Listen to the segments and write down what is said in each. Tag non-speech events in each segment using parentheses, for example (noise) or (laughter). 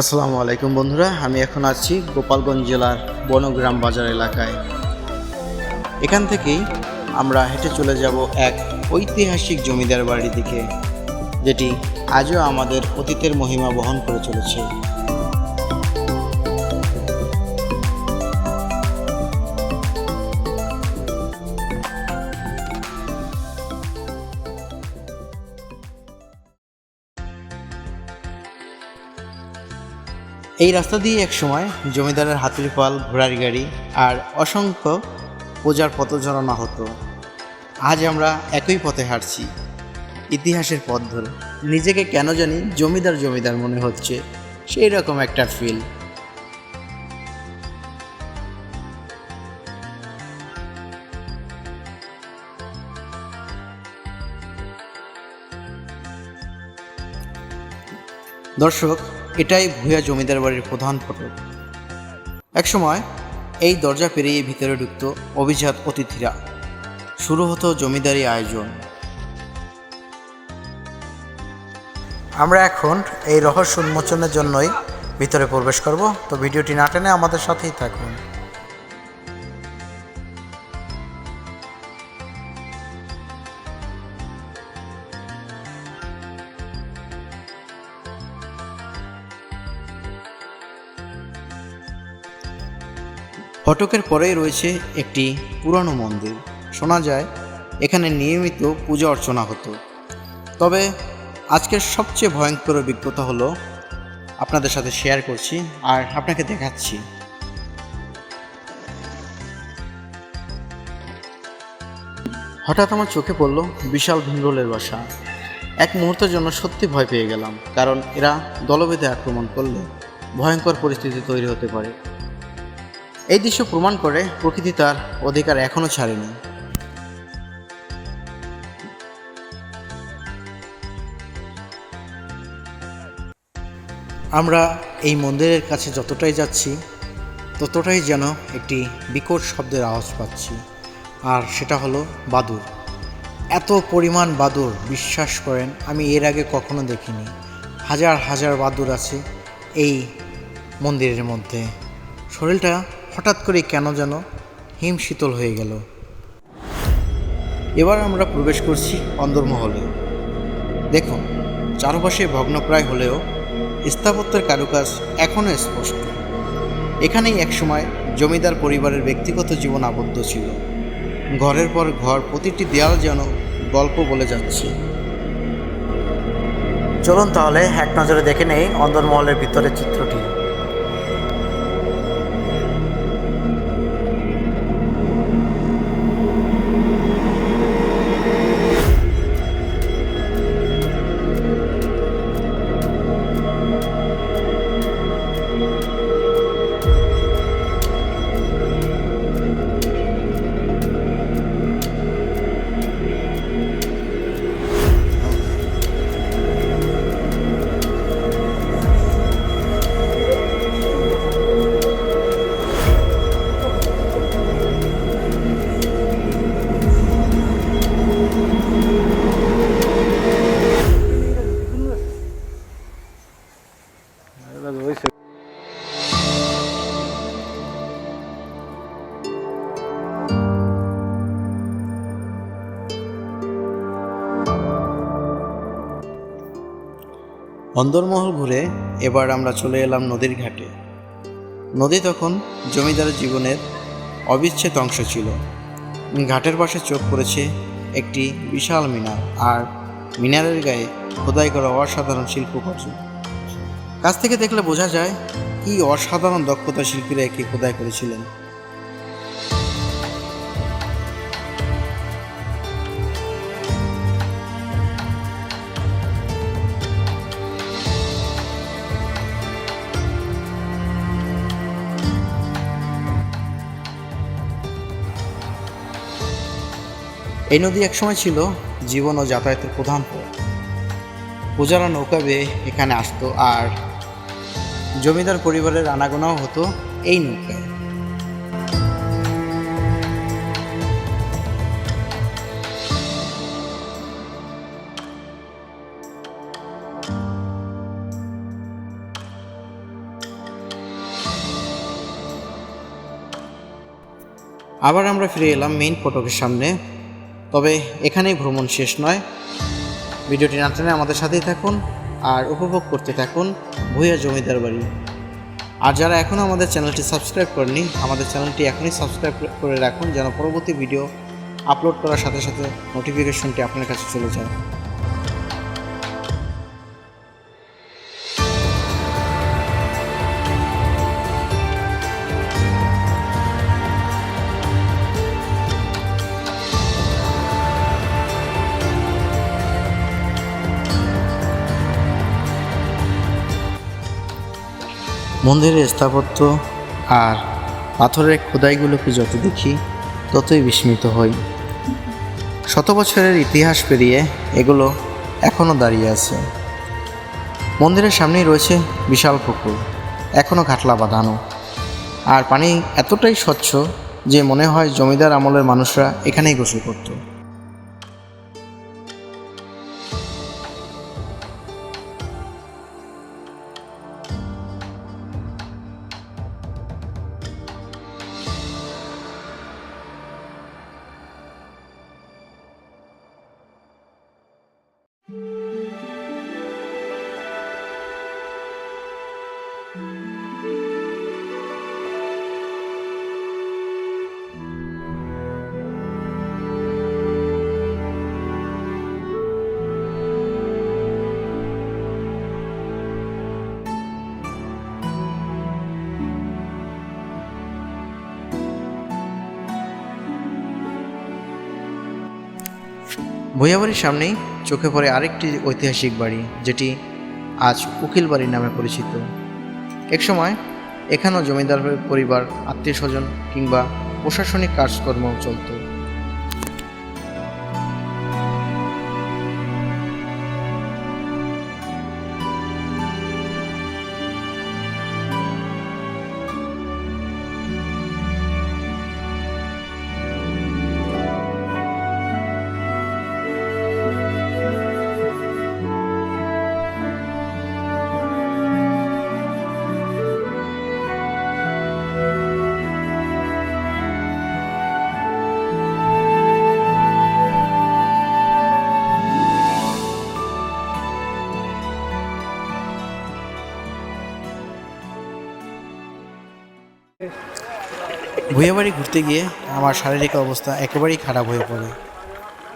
আসসালামু আলাইকুম বন্ধুরা, আমি এখন আছি গোপালগঞ্জ জেলার বনগ্রাম বাজার এলাকায়। এখান থেকেই আমরা হেঁটে চলে যাব এক ঐতিহাসিক জমিদার বাড়ির দিকে, যেটি আজও আমাদের অতীতের মহিমা বহন করে চলেছে। এই রাস্তা দিয়ে এক সময় জমিদারের হাতির পাল, ঘোড়ার গাড়ি আর অসংখ্য পূজার পথ ঝরানো হতো। আজ আমরা একই পথে হাঁটছি, ইতিহাসের পথ ধরে। নিজেকে কেন জানি জমিদার জমিদার মনে হচ্ছে সেই রকম একটা ফিল দর্শক এটাই ভূয়া জমিদার বাড়ির প্রধান ফটক। একসময় এই দরজা পেরিয়ে ভিতরে ঢুকত অভিজাত অতিথিরা। শুরু হতো জমিদারি আয়োজন। আমরা এখন এই রহস্য উন্মোচনের জন্যই ভিতরে প্রবেশ করব, তো ভিডিওটি না টেনে আমাদের সাথেই থাকুন। ফটকের পরেই রয়েছে একটি পুরানো মন্দির। শোনা যায়, এখানে নিয়মিত পূজা অর্চনা হতো। তবে আজকের সবচেয়ে ভয়ঙ্কর অভিজ্ঞতা হলো, আপনাদের সাথে শেয়ার করছি আর আপনাকে দেখাচ্ছি। হঠাৎ আমার চোখে পড়ল বিশাল ভিঙ্গলের বাসা। এক মুহূর্তের জন্য সত্যি ভয় পেয়ে গেলাম, কারণ এরা দলবেঁধে আক্রমণ করলে ভয়ঙ্কর পরিস্থিতি তৈরি হতে পারে। এই দৃশ্য প্রমাণ করে প্রকৃতি তার অধিকার এখনও ছাড়েনি। আমরা এই মন্দিরের কাছে যতটাই যাচ্ছি, ততটাই যেন একটি বিকট শব্দের আওয়াজ পাচ্ছি। আর সেটা হলো বাদুর এত পরিমাণ বাদুর বিশ্বাস করেন, আমি এর আগে কখনো দেখিনি। হাজার হাজার বাদুর আছে এই মন্দিরের মধ্যে। শরীরটা হঠাৎ করে কেন যেন হিম শীতল হয়ে গেল। এবার আমরা প্রবেশ করছি অন্দরমহলে। দেখুন, চারপাশে ভগ্নপ্রায় হলেও স্থাপত্যের কারুকাজ এখনও স্পষ্ট। এখানেই একসময় জমিদার পরিবারের ব্যক্তিগত জীবন আবদ্ধ ছিল। ঘরের পর ঘর প্রতিটি দেয়াল যেন গল্প বলে যাচ্ছে। চলুন তাহলে এক নজরে দেখে নেই অন্দরমহলের ভিতরে চিত্রটি অন্দরমহল ঘুরে এবার আমরা চলে এলাম নদীর ঘাটে। নদী তখন জমিদারের জীবনের অবিচ্ছেদ অংশ ছিল। ঘাটের পাশে চোখ পড়েছে একটি বিশাল মিনার আর মিনারের গায়ে খোদাই করা অসাধারণ শিল্পকর্য কাছ থেকে দেখলে বোঝা যায় কি অসাধারণ দক্ষতা শিল্পীরা একে খোদাই করেছিলেন। এই নদী একসময় ছিল জীবন ও যাতায়াতের প্রধান পথ। প্রজারা নৌকা বেয়ে এখানে আসতো আর জমিদার পরিবারের আনাগোনাও হতো এই নৌকায়। আবার আমরা ফিরে এলাম মেইন ফটকের সামনে। তবে এখানেই ভ্রমণ শেষ নয়। ভিডিওটি না টেনে আমাদের সাথেই থাকুন আর উপভোগ করতে থাকুন ভূয়া জমিদার বাড়ি। আর যারা এখনও আমাদের চ্যানেলটি সাবস্ক্রাইব করেনি আমাদের চ্যানেলটি এখনই সাবস্ক্রাইব করে রাখুন যেন পরবর্তী ভিডিও আপলোড করার সাথে সাথে নোটিফিকেশনটি আপনার কাছে চলে যায়। মন্দিরের স্থাপত্য আর পাথরের খোদাইগুলোকে যত দেখি, ততই বিস্মিত হই। শত বছরের ইতিহাস পেরিয়ে এগুলো এখনও দাঁড়িয়ে আছে। মন্দিরের সামনেই রয়েছে বিশাল পুকুর এখনও ঘাটলা বাঁধানো। আর পানি এতটাই স্বচ্ছ যে মনে হয় জমিদার আমলের মানুষরা এখানেই গোসল করতো। ভৈয়াবাড়ির সামনেই চোখে পড়ে আরেকটি ঐতিহাসিক বাড়ি, যেটি আজ উকিল বাড়ি নামে পরিচিত। একসময় এখানেও জমিদার পরিবার, আত্মীয় স্বজন কিংবা প্রশাসনিক কাজকর্ম চলত। ভুয়াবাড়ি ঘুরতে গিয়ে আমার শারীরিক অবস্থা একেবারেই খারাপ হয়ে পড়ে।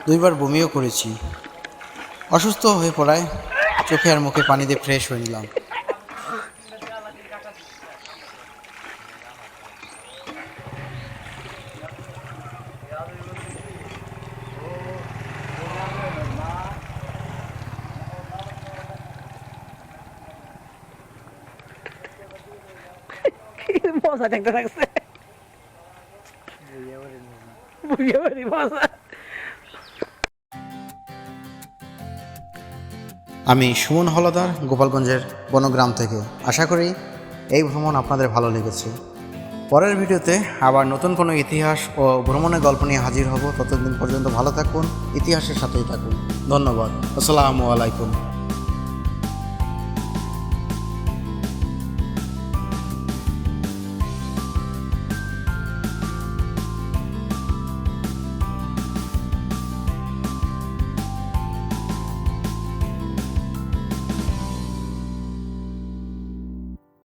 দুইবার বমিও করেছি। অসুস্থ হয়ে পড়ায় চোখে আর মুখে পানি দিয়ে ফ্রেশ হয়ে নিলাম। (laughs) মজা দেখতে বুঝিয়ে (laughs) পারি আমি সুমন হলদার, গোপালগঞ্জের বনগ্রাম থেকে। আশা করি এই ভ্রমণ আপনাদের ভালো লেগেছে। পরের ভিডিওতে আবার নতুন কোনো ইতিহাস ও ভ্রমণের গল্প নিয়ে হাজির হব। ততদিন পর্যন্ত ভালো থাকুন, ইতিহাসের সাথেই থাকুন। ধন্যবাদ। আসসালামু আলাইকুম।